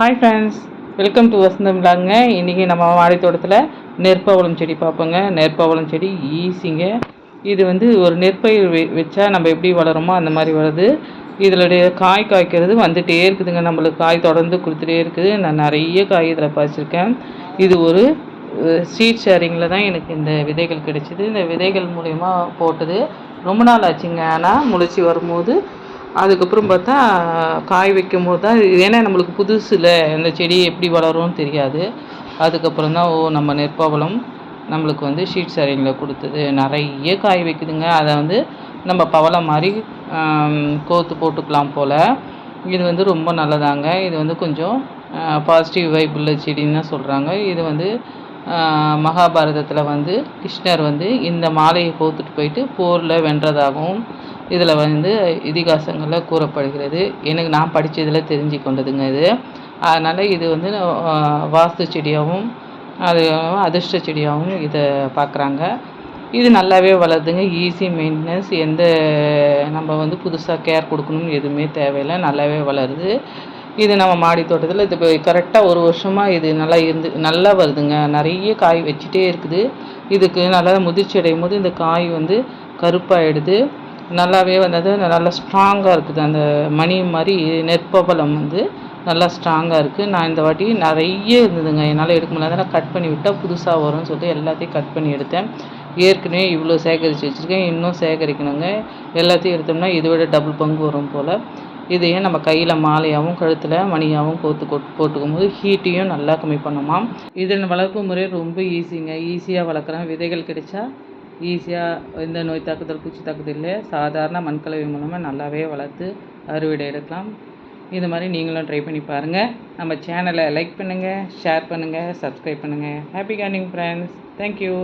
Hi friends welcome to Vasantham விழாங்க இன்றைக்கி நம்ம மாடி தோட்டத்தில் நெற்பவளம் செடி பார்ப்போங்க. நெற்பவளம் செடி ஈஸிங்க. இது வந்து ஒரு நெற்பயிர் வெ வச்சா நம்ம எப்படி வளருமோ அந்த மாதிரி வருது இதனுடைய காய் காய்க்கிறது வந்துகிட்டே இருக்குதுங்க. நம்மளுக்கு காய் தொடர்ந்து கொடுத்துட்டே இருக்குது. நான் நிறைய காய் இதில் பறிச்சிருக்கேன் இது ஒரு சீட் ஷேரிங்கில் தான் எனக்கு இந்த விதைகள் கிடைச்சிது. இந்த விதைகள் மூலயமா போட்டது. ரொம்ப நாள் ஆச்சுங்க. ஆனால் முளைச்சி வரும்போது அதுக்கப்புறம் பார்த்தா காய் வைக்கும் போது தான் ஏன்னா நம்மளுக்கு புதுசில் இந்த செடி எப்படி வளரும்னு தெரியாது. அதுக்கப்புறம் தான் ஓ நம்ம நெற்பவளம் நம்மளுக்கு வந்து ஷீட் சரிங்கில் கொடுத்தது. நிறைய காய் வைக்குதுங்க. அதை வந்து நம்ம பவளம் மாதிரி கோத்து போட்டுக்கலாம் போல். இது வந்து ரொம்ப நல்லதாங்க. இது வந்து கொஞ்சம் பாசிட்டிவ் வைப் உள்ள செடின்னு தான் சொல்கிறாங்க இது வந்து மகாபாரதத்தில் வந்து கிருஷ்ணர் வந்து இந்த மாலையை கோத்துட்டு போயிட்டு போரில் வென்றதாகவும் இதில் வந்து இதிகாசங்களில் கூறப்படுகிறது. எனக்கு நான் படித்ததில் தெரிஞ்சு கொண்டதுங்க இது. அதனால் இது வந்து வாஸ்து செடியாகவும் அது அதிர்ஷ்ட செடியாகவும் இதை பார்க்குறாங்க. இது நல்லாவே வளருதுங்க. Easy maintenance. எந்த நம்ம வந்து புதுசாக கேர் கொடுக்கணும்னு எதுவுமே தேவையில்லை. நல்லாவே வளருது. இது நம்ம மாடி தோட்டத்தில் இது இப்போ கரெக்டாக ஒரு வருஷமாக இது நல்லா இருந்து நல்லா வருதுங்க. நிறைய காய் வச்சுட்டே இருக்குது. இதுக்கு நல்லா முதிர்ச்சி அடையும் போது இந்த காய் வந்து கருப்பாயிடுது. நல்லாவே வந்தது நல்லா ஸ்ட்ராங்காக இருக்குது. அந்த மணி மாதிரி நெற்பபலம் வந்து நல்லா ஸ்ட்ராங்காக இருக்குது நான் இந்த வாட்டி நிறைய இருந்ததுங்க. என்னால் எடுக்க முடியல. நான் கட் பண்ணி விட்டால் புதுசாக வரும்னு சொல்லிட்டு எல்லாத்தையும் கட் பண்ணி எடுத்தேன். ஏற்கனவே இவ்வளோ சேகரித்து வச்சுருக்கேன். இன்னும் சேகரிக்கணுங்க. எல்லாத்தையும் எடுத்தோம்னா இதை விட டபுள் பங்கு வரும் போல். இதையே நம்ம கையில் மாலையாகவும் கழுத்தில் மணியாகவும் கோத்து கொட் போட்டுக்கும் போது ஹீட்டையும் நல்லா கம்மி பண்ணுமா இதன் வளர்ப்பு முறை ரொம்ப ஈஸிங்க ஈஸியாக வளர்க்குறேன் விதைகள் கிடைச்சா ஈஸியாக எந்த நோய் தாக்குதல் பூச்சி தாக்குதல் இல்லை. சாதாரண மண்கலவை மூலமாக நல்லாவே வளர்த்து அறுவடை எடுக்கலாம். இது மாதிரி நீங்களும் ட்ரை பண்ணி பாருங்கள் நம்ம சேனலை லைக் பண்ணுங்கள் ஷேர் பண்ணுங்கள் சப்ஸ்கிரைப் பண்ணுங்கள் ஹாப்பி கார்னிங் ஃப்ரெண்ட்ஸ் தேங்க்யூ